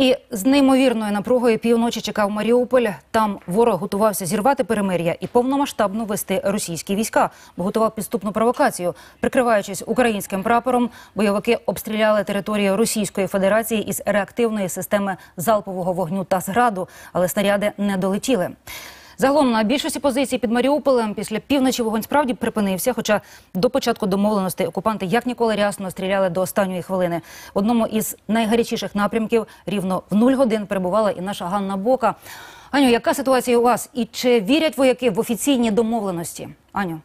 І з неймовірною напругою півночі чекав Маріуполь. Там ворог готувався зірвати перемир'я і повномасштабно вести російські війська, бо готував підступну провокацію. Прикриваючись українським прапором, бойовики обстріляли територію Російської Федерації із реактивної системи залпового вогню та зграду, але снаряди не долетіли. Загалом на більшості позицій під Маріуполем після півночі вогонь справді припинився. Хоча до початку домовленостей окупанти як ніколи рясно стріляли до останньої хвилини. В одному із найгарячіших напрямків рівно в нуль годин перебувала і наша Ганна Бока. Аню, яка ситуація у вас? І чи вірять вояки в офіційні домовленості? Аню.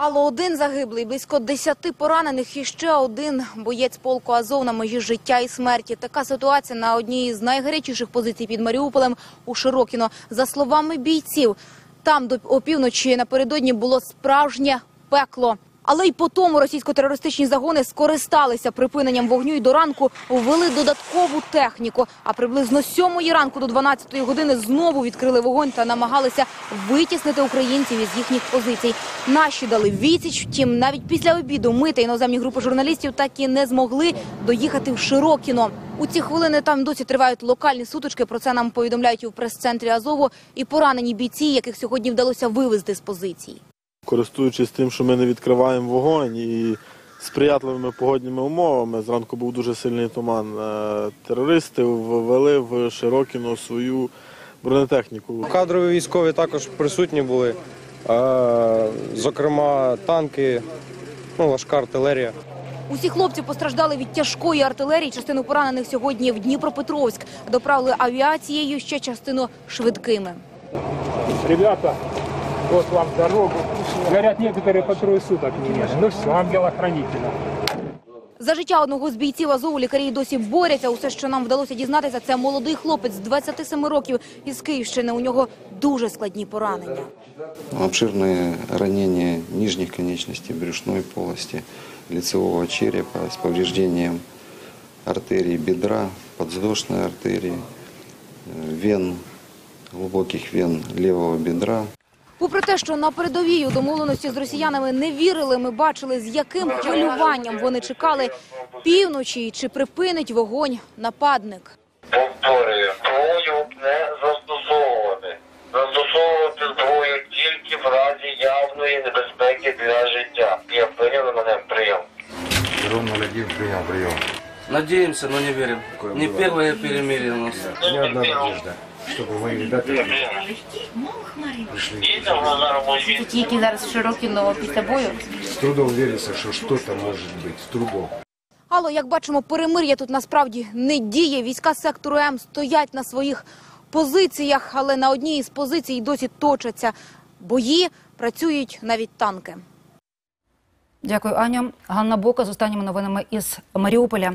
Алло, один загиблий, близько десяти поранених і ще один боєць полку Азов на межі життя і смерті. Така ситуація на одній з найгарячіших позицій під Маріуполем у Широкіно. За словами бійців, там до опівночі напередодні було справжнє пекло. Але й по тому російсько-терористичні загони скористалися припиненням вогню і до ранку ввели додаткову техніку. А приблизно 7 ранку до 12 години знову відкрили вогонь та намагалися витіснити українців із їхніх позицій. Наші дали відсіч. Втім, навіть після обіду ми та іноземні групи журналістів так і не змогли доїхати в Широкіно. У ці хвилини там досі тривають локальні сутички. Про це нам повідомляють у прес-центрі Азову і поранені бійці, яких сьогодні вдалося вивезти з позицій. Користуючись тим, що ми не відкриваємо вогонь і сприятливими погодніми умовами, зранку був дуже сильний туман. е, Терористи ввели в Широкіно свою бронетехніку. Кадрові військові також присутні були. Е, Зокрема, танки, ну, важка артилерія. Усі хлопці постраждали від тяжкої артилерії. Частину поранених сьогодні в Дніпропетровськ доправили авіацією, ще частину швидкими. Ребята, вот вам дорогу. Говорят, некоторые по трое суток не ели. Ну все, ангела-хранителя. За життя одного з бійців Азову лікарі й досі борються. Усе, що нам вдалося дізнатися, це молодий хлопець з 27 років із Київщини. У нього дуже складні поранення. Обширные ранения нижних конечностей, брюшной полости, лицевого черепа с повреждением артерии бедра, подвздошной артерии, э, вен, глубоких вен левого бедра. Попри те, що на передовій у домовленості з росіянами не вірили, ми бачили, з яким хвилюванням вони чекали півночі чи припинить вогонь нападник. Повторюю, зброю не застосовувати. Застосовувати зброю тільки в разі явної небезпеки для життя. Я прийняли мене прийом. Надеемся, но не верим. Не первое перемирие у нас. Не одна надежда, щоб мої ребята робочий. Тільки зараз Широкіно після бою. С трудом верится, что что-то может быть. С трудом. Але як бачимо, перемир'я тут насправді не діє. Війська сектору М стоять на своїх позиціях, але на одній із позицій досі точаться бої, працюють навіть танки. Дякую, Аню. Ганна Бока з останніми новинами із Маріуполя.